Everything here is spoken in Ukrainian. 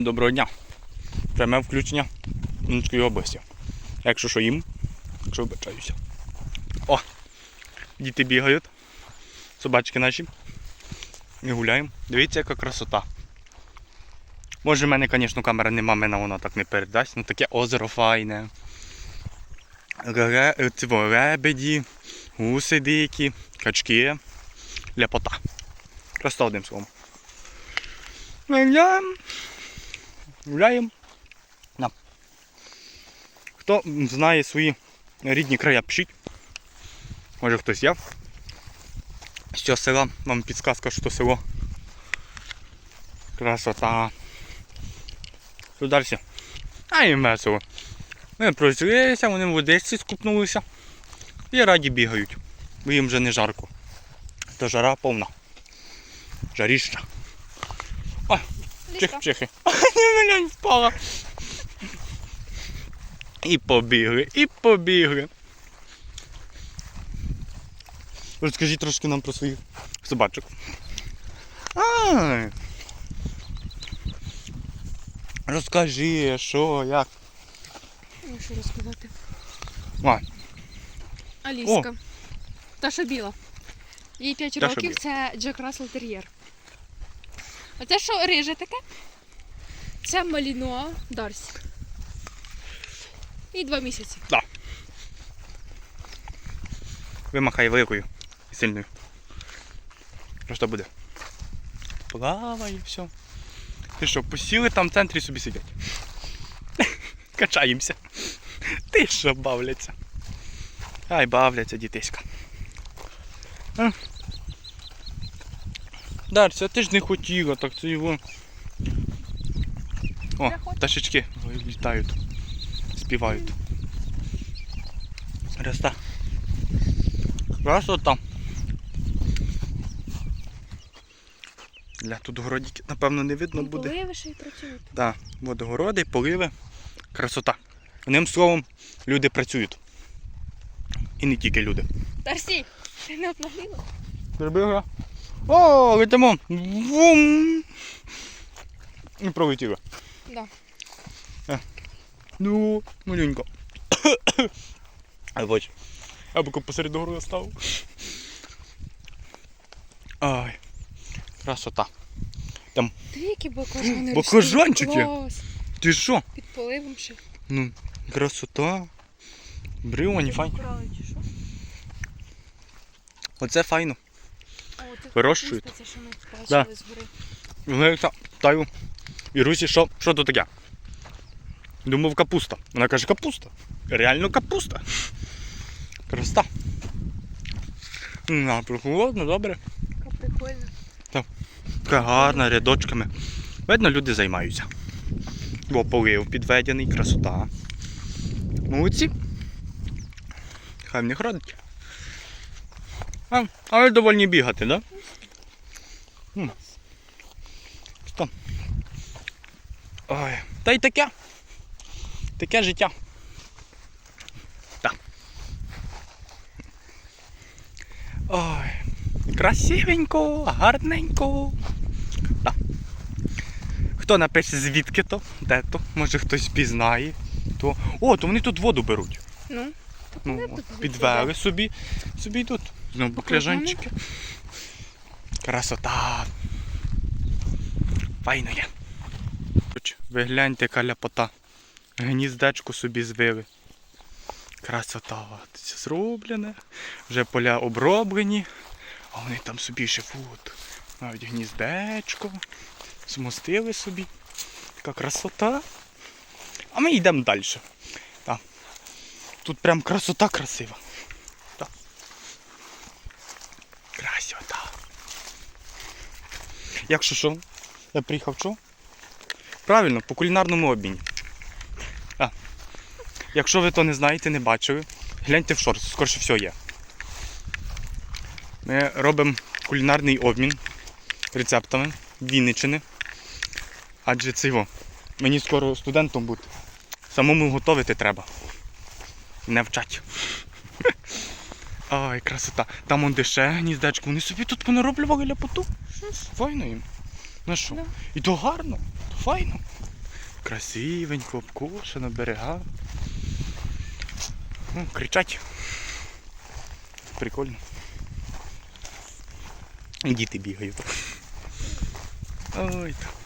Доброго дня. Пряме включення Вінницької області. Якщо що їм, якщо вибачаюся. О! Діти бігають. Собачки наші. Ми гуляємо. Дивіться, яка красота. Може, в мене, звісно, камера нема, мене вона так не передасть. Ну таке озеро файне. Ре, е, лебеді, гуси дикі, качки. Ляпота. Просто одним словом. Гуляємо. На. Хто знає свої рідні края, пишіть. Може хтось. З цього села вам підсказка, що село. Красота. Що далі? А їм весело. Ми пройшлися, вони в водичці скупнулися і раді бігають. Бо їм вже не жарко. То жара повна. Жаріща. Ой, чих, чихи. Не впала. І побігли, і побігли. Розкажіть трошки нам про своїх собачок. Ай. Розкажи, що, як. Ну, що розказати? Ай. Аліска. Та що біла. Їй 5 Та, років, це Джек Рассел Тер'єр. Оце що риже таке? Це Малінуа Дарсі. І два місяці. Да. Вимахай великою і сильною. Що буде? Плаває і все. Ти що, посіли там в центрі собі сидять? Качаємося. Ти що бавляться? Ай, бавляться дітиська. Дарця, ти ж не хотіла, так це його. О, Я пташечки літають, співають. Реста. Красота. Для тут городики, напевно, не видно буде. Поливи ще й працюють. Так, водогороди, поливи, красота. Одним словом, люди працюють. І не тільки люди. Дарсі, ти не обнагліла? Прибігла. О, летимо! Вум! І пролетіла. Да. Ну, маленько. А бач, я б посеред городу став. Ай, красота. Ти які баклажани Баклажанчики? Клас. Ти що? Під поливом ще. Ну, красота. Файні. Украли чи? Оце файно. Вирощують. Це що ми Да. згори. Глекса, таю. І Русі, що, що то таке? Думав капуста. Вона каже, капуста. Реально капуста. Красота. На, прохолодно, добре. Яка прикольна. Така гарна, рядочками. Видно, люди займаються. Бо полив підведений, красота. Молодці. Хай в них родить. А, але довольні бігати, так? Да? Що? Ой. Та й таке. Таке життя. Так. Ой. Красивенько, гарненько. Так. Хто напише звідки то, де то, може хтось пізнає. То... О, то вони тут воду беруть. Ну, Ну, підвели собі, собі тут. Баклажани? баклажанчики. Красота. Файно є. Ви гляньте, яка ляпота. Гніздечко собі звили. Красота. Це зроблене. Вже поля оброблені. А вони там собі живуть. Навіть гніздечко. Змостили собі. Така красота. А ми йдемо далі. Так. Тут прям красота красива. Так. Красота. Якщо що, я приїхав що? Правильно, по кулінарному обміні. А. Якщо ви то не знаєте, не бачили, гляньте в шорт, скорше всього є. Ми робимо кулінарний обмін рецептами Вінничини. Адже це його. Мені скоро студентом бути. Самому готувати треба. Не вчать. Ай, красота. Там он деше гніздечко. Вони собі тут понароблювали ляпоту. Файно їм. На що? Да. І то гарно, то файно. Красивенько, обкошено, берега. Ну, Кричать. Прикольно. Діти бігають. Ой так.